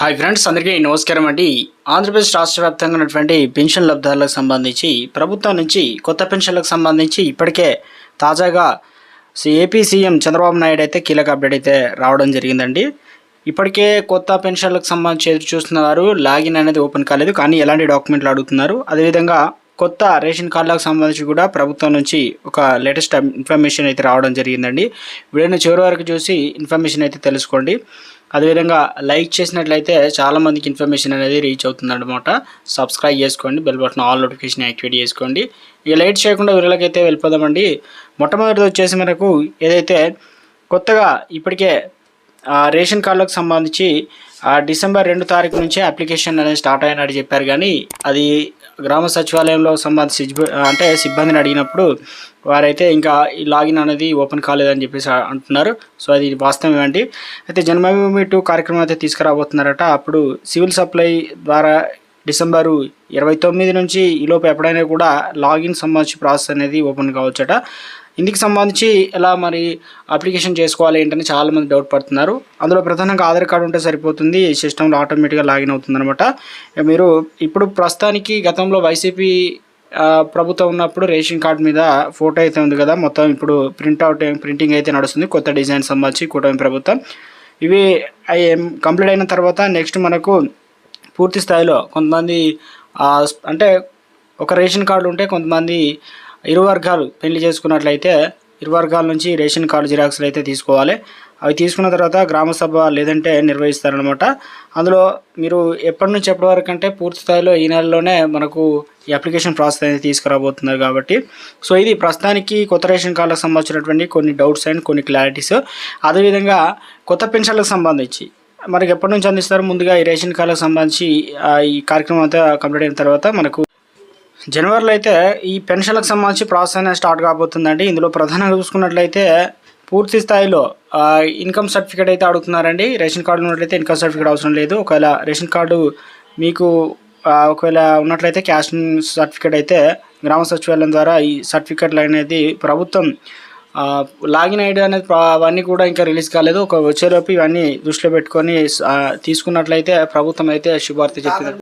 Hi friends అందరికీ నమస్కారం అండి. ఆంధ్రప్రదేశ్ రాష్ట్ర వ్యాప్తంగా ఉన్నటువంటి పెన్షన్ లబ్ధారులకు సంబంధించి ప్రభుత్వం నుంచి కొత్త పెన్షన్లకు సంబంధించి ఇప్పటికే తాజాగా సి- ఏపీ సీఎం చంద్రబాబు నాయుడు అయితే కీలక అప్డేట్ అయితే రావడం జరిగిందండి. ఇప్పటికే కొత్త పెన్షన్లకు సంబంధించి ఎదురు చూస్తున్నారు. లాగిన్ అనేది ఓపెన్ కాలేదు కానీ ఎలాంటి డాక్యుమెంట్లు అడుగుతున్నారు. అదేవిధంగా కొత్త రేషన్ కార్డులకు సంబంధించి కూడా ప్రభుత్వం నుంచి ఒక లేటెస్ట్ ఇన్ఫర్మేషన్ అయితే రావడం జరిగిందండి. వీడియోని చివరి వరకు చూసి ఇన్ఫర్మేషన్ అయితే తెలుసుకోండి. అదేవిధంగా లైక్ చేసినట్లయితే చాలామందికి ఇన్ఫర్మేషన్ అనేది రీచ్ అవుతుందన్నమాట. సబ్స్క్రైబ్ చేసుకోండి bell button all notification activate చేసుకోండి. ఇక లైట్ చేయకుండా వీరలకైతే అయితే వెళ్ళిపోదామండి. మొట్టమొదటిది వచ్చేసి మనకు ఏదైతే కొత్తగా ఇప్పటికే రేషన్ కార్డులకు సంబంధించి డిసెంబర్ రెండు తారీఖు నుంచే అప్లికేషన్ అనేది స్టార్ట్ అయినట్టు చెప్పారు. కానీ అది గ్రామ సచివాలయంలో సంబంధించి అంటే సిబ్బందిని అడిగినప్పుడు వారైతే ఇంకా ఈ లాగిన్ అనేది ఓపెన్ కాలేదని చెప్పేసి అంటున్నారు. సో అది వాస్తవం అండి అయితే జన్మభూమి టూ కార్యక్రమం అయితే తీసుకురాబోతున్నారట. అప్పుడు సివిల్ సప్లై ద్వారా డిసెంబరు ఇరవై తొమ్మిది నుంచి ఈలోపు ఎప్పుడైనా కూడా లాగిన్ సంబంధించి ప్రాసెస్ అనేది ఓపెన్ కావచ్చట. ఇందుకు సంబంధించి ఎలా మరి అప్లికేషన్ చేసుకోవాలి ఏంటని చాలామంది డౌట్ పడుతున్నారు. అందులో ప్రధానంగా ఆధార్ కార్డు ఉంటే సరిపోతుంది. ఈ సిస్టంలో ఆటోమేటిక్గా లాగిన్ అవుతుంది అనమాట మీరు ఇప్పుడు ప్రస్తుతానికి గతంలో వైసీపీ ప్రభుత్వం ఉన్నప్పుడు రేషన్ కార్డు మీద ఫోటో అయితే ఉంది కదా. మొత్తం ఇప్పుడు ప్రింట్అవుట్ ప్రింటింగ్ అయితే నడుస్తుంది. కొత్త డిజైన్ సంబంధించి కూటమి ప్రభుత్వం. ఇవి అయి కంప్లీట్ అయిన తర్వాత నెక్స్ట్ మనకు పూర్తి స్థాయిలో కొంతమంది అంటే ఒక రేషన్ కార్డు ఉంటే కొంతమంది ఇరు వర్గాలు పెళ్ళి చేసుకున్నట్లయితే ఇరు వర్గాల నుంచి రేషన్ కార్డు జిరాక్స్లు అయితే తీసుకోవాలి. అవి తీసుకున్న తర్వాత గ్రామ సభ లేదంటే నిర్వహిస్తారనమాట అందులో మీరు ఎప్పటి నుంచి ఎప్పటి వరకు అంటే పూర్తి స్థాయిలో ఈ నెలలోనే మనకు ఈ అప్లికేషన్ ప్రాసెస్ అనేది తీసుకురాబోతున్నారు కాబట్టి. సో ఇది ప్రస్తుతానికి కొత్త రేషన్ కార్డులకు సంబంధించినటువంటి కొన్ని డౌట్స్ అండ్ కొన్ని క్లారిటీస్. అదేవిధంగా కొత్త పెన్షన్లకు సంబంధించి మనకి ఎప్పటి నుంచి అందిస్తారు ముందుగా ఈ రేషన్ కార్డులకు సంబంధించి ఈ కార్యక్రమం అంతా కంప్లీట్ అయిన తర్వాత మనకు జనవరిలో అయితే ఈ పెన్షన్లకు సంబంధించి ప్రాసెస్ అనేది స్టార్ట్ కాబోతుందండి. ఇందులో ప్రధానంగా చూసుకున్నట్లయితే పూర్తి స్థాయిలో ఇన్కమ్ సర్టిఫికేట్ అయితే అడుగుతున్నారండి. రేషన్ కార్డు ఉన్నట్లయితే ఇన్కమ్ సర్టిఫికేట్ అవసరం లేదు. ఒకవేళ రేషన్ కార్డు మీకు ఒకవేళ ఉన్నట్లయితే క్యాష్ సర్టిఫికేట్ అయితే గ్రామ సచివాలయం ద్వారా ఈ సర్టిఫికేట్లు అనేది ప్రభుత్వం లాగిన్ ఐడి అనేది అవన్నీ కూడా ఇంకా రిలీజ్ కాలేదు. ఒక వచ్చేలోపు ఇవన్నీ దృష్టిలో పెట్టుకొని తీసుకున్నట్లయితే ప్రభుత్వం అయితే శుభార్త చెప్పింది